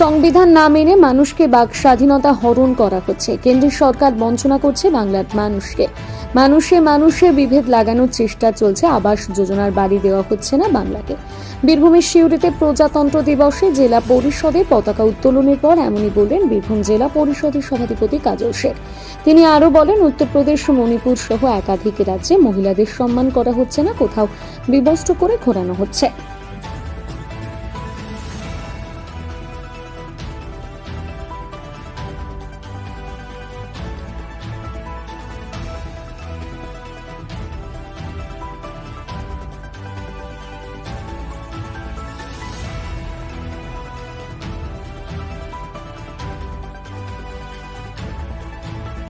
সংবিধান না মেনে মানুষকে বাক স্বাধীনতা হরণ করা হচ্ছে। কেন্দ্রের সরকার বঞ্চনা করছে বাংলার মানুষকে। মানুষে মানুষে বিভেদ লাগানোর চেষ্টা চলছে, আবাস যোজনার বাড়ি দেওয়া হচ্ছে না বাংলাকে। বীরভূমের শিউরিতে প্রজাতন্ত্র দিবসে জেলা পরিষদে পতাকা উত্তোলনের পর এমনই বললেন বীরভূম জেলা পরিষদের সভাধিপতি কাজল শেখ তিনি আরও বলেন, উত্তরপ্রদেশ, মণিপুর সহ একাধিক রাজ্যে মহিলাদের সম্মান করা হচ্ছে না, কোথাও বিবস্ত্র করে ঘোরানো হচ্ছে।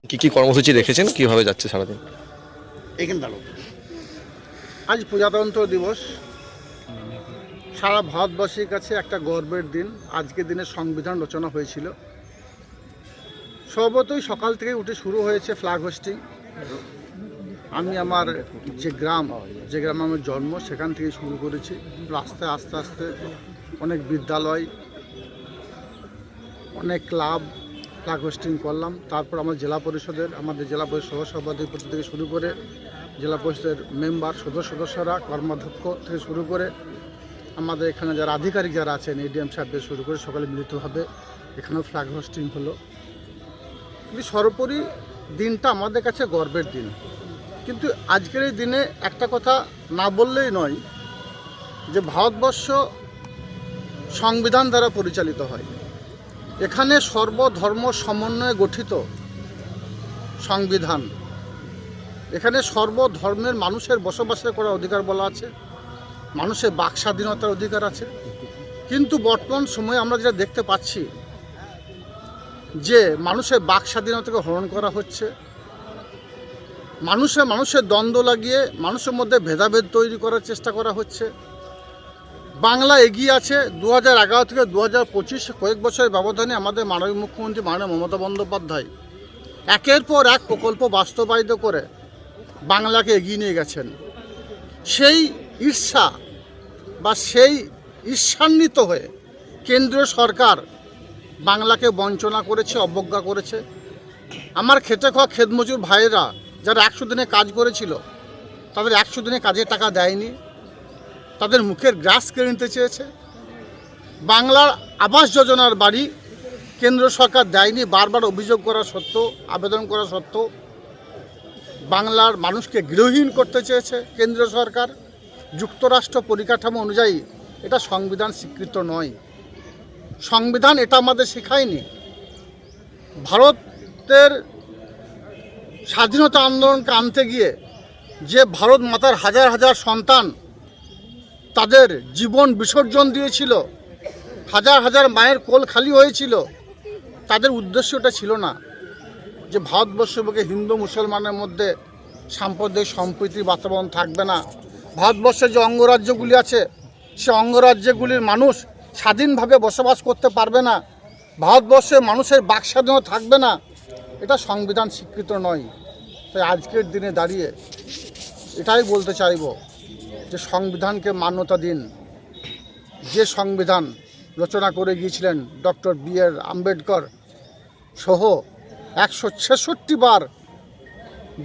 কি কি কর্মসূচি রেখেছেন কীভাবে যাচ্ছে সারাদিন? এখানে দাঁড়ো আজ প্রজাতন্ত্র দিবস। সারা ভারতবাসীর কাছে একটা গর্বের দিন। আজকে দিনে সংবিধান রচনা হয়েছিল। সর্বতই সকাল থেকে উঠে শুরু হয়েছে ফ্ল্যাগ হোস্টিং আমি আমার যে গ্রাম, যে গ্রামে আমার জন্ম, সেখান থেকে শুরু করেছি। রাস্তায় আস্তে আস্তে অনেক বিদ্যালয়, অনেক ক্লাব ফ্ল্যাগ হোস্টিং করলাম। তারপর আমার জেলা পরিষদের, আমাদের জেলা পরিষদ সহসভাধিপতি থেকে শুরু করে জেলা পরিষদের মেম্বার, সদস্য, সদস্যরা, কর্মাধ্যক্ষ থেকে শুরু করে আমাদের এখানে যারা আধিকারিক যারা আছেন এডিএম সাহেবদের শুরু করে সকলে মিলিতভাবে এখানেও ফ্ল্যাগ হোস্টিং হলো। কিন্তু সর্বোপরি দিনটা আমাদের কাছে গর্বের দিন। কিন্তু আজকের এই দিনে একটা কথা না বললেই নয়, যে ভারতবর্ষ সংবিধান দ্বারা পরিচালিত হয়। এখানে সর্বধর্ম সমন্বয়ে গঠিত সংবিধান। এখানে সর্বধর্মের মানুষের বসবাসের করার অধিকার বলা আছে, মানুষের বাক স্বাধীনতার অধিকার আছে। কিন্তু বর্তমান সময়ে আমরা যেটা দেখতে পাচ্ছি, যে মানুষের বাক স্বাধীনতাকে হরণ করা হচ্ছে, মানুষে মানুষের দ্বন্দ্ব লাগিয়ে মানুষের মধ্যে ভেদাভেদ তৈরি করার চেষ্টা করা হচ্ছে। বাংলা এগিয়ে আছে দু হাজার এগারো থেকে দু হাজার পঁচিশ কয়েক বছরের ব্যবধানে আমাদের মাননীয় মুখ্যমন্ত্রী মাননীয় মমতা বন্দ্যোপাধ্যায় একের পর এক প্রকল্প বাস্তবায়িত করে বাংলাকে এগিয়ে নিয়ে গেছেন। সেই ঈর্ষা বা সেই ঈর্ষান্বিত হয়ে কেন্দ্রীয় সরকার বাংলাকে বঞ্চনা করেছে, অবজ্ঞা করেছে। আমার খেটে খাওয়া খেদমজুর ভাইয়েরা যারা একশো দিনে কাজ করেছিল, তাদের একশো দিনে কাজের টাকা দেয়নি। তাদের মুখের গ্রাস কেড়ে নিতে চেয়েছে। বাংলার আবাস যোজনার বাড়ি কেন্দ্র সরকার দেয়নি, বারবার অভিযোগ করা সত্ত্বেও, আবেদন করা সত্ত্বেও বাংলার মানুষকে গৃহহীন করতে চেয়েছে কেন্দ্র সরকার। যুক্তরাষ্ট্র পরিকাঠামো অনুযায়ী এটা সংবিধান স্বীকৃত নয়। সংবিধান এটা আমাদের শেখায়নি। ভারতের স্বাধীনতা আন্দোলনকে আনতে গিয়ে যে ভারত মাতার হাজার হাজার সন্তান তাদের জীবন বিসর্জন দিয়েছিল। হাজার হাজার মায়ের কোল খালি হয়েছিল। তাদের উদ্দেশ্যটা ছিল না যে ভারতবর্ষ বুকে হিন্দু মুসলমানের মধ্যে সাম্প্রদায়িক সম্প্রীতির বাতাবরণ থাকবে না। ভারতবর্ষের যে অঙ্গরাজ্যগুলি আছে, সে অঙ্গরাজ্যগুলির মানুষ স্বাধীনভাবে বসবাস করতে পারবে না। ভারতবর্ষের মানুষের বাক স্বাধীনতা থাকবে না। এটা সংবিধান স্বীকৃত নয়। তাই আজকের দিনে দাঁড়িয়ে এটাই বলতে চাইব। যে সংবিধানকে মান্যতা দিন। যে সংবিধান রচনা করে গিয়েছিলেন ডক্টর বি আর আম্বেদকর, সহ একশো ছেষট্টি বার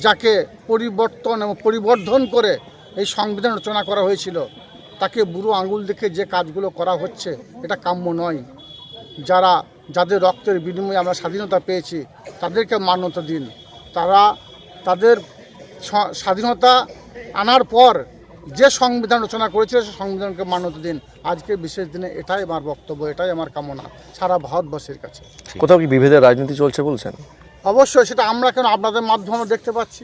যাকে পরিবর্তন এবং পরিবর্ধন করে এই সংবিধান রচনা করা হয়েছিল, তাকে বুড়ো আঙুল দেখে যে কাজগুলো করা হচ্ছে, এটা কাম্য নয়। যারা, যাদের রক্তের বিনিময়ে আমরা স্বাধীনতা পেয়েছি, তাদেরকে মান্যতা দিন। তারা, তাদের স্বাধীনতা আনার পর যে সংবিধান রচনা করেছিল সে সংবিধানকে মান্যতা দিন। আজকে বিশেষ দিনে এটাই আমার বক্তব্য এটাই আমার কামনা সারা ভারতবর্ষের কাছে। কোথাও কি বিভেদের রাজনীতি চলছে বলছেন? অবশ্যই সেটা আমরা কেন আপনাদের মাধ্যমে দেখতে পাচ্ছি।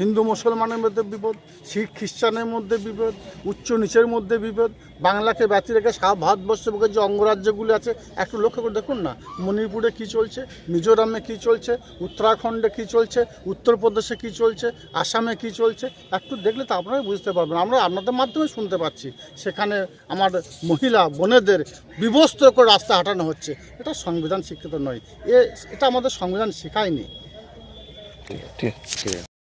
হিন্দু মুসলমানের মধ্যে বিপদ, শিখ খ্রিস্টানের মধ্যে বিপদ, উচ্চ নিচের মধ্যে বিপদ, বাংলাকে ব্যতি রেখে সারা ভারতবর্ষের বুকে যে অঙ্গরাজ্যগুলি আছে, একটু লক্ষ্য করে দেখুন না, মণিপুরে কী চলছে, মিজোরামে কী চলছে, উত্তরাখণ্ডে কী চলছে, উত্তরপ্রদেশে কী চলছে, আসামে কী চলছে, একটু দেখলে তো আপনারাই বুঝতে পারবেন। আমরা আপনাদের মাধ্যমে শুনতে পাচ্ছি, সেখানে আমার মহিলা, বোনেদের বিবস্ত্র করে রাস্তা হাঁটানো হচ্ছে। এটা সংবিধান শিক্ষিত নয়, এ, এটা আমাদের সংবিধান শেখায়নি। ঠিক আছে।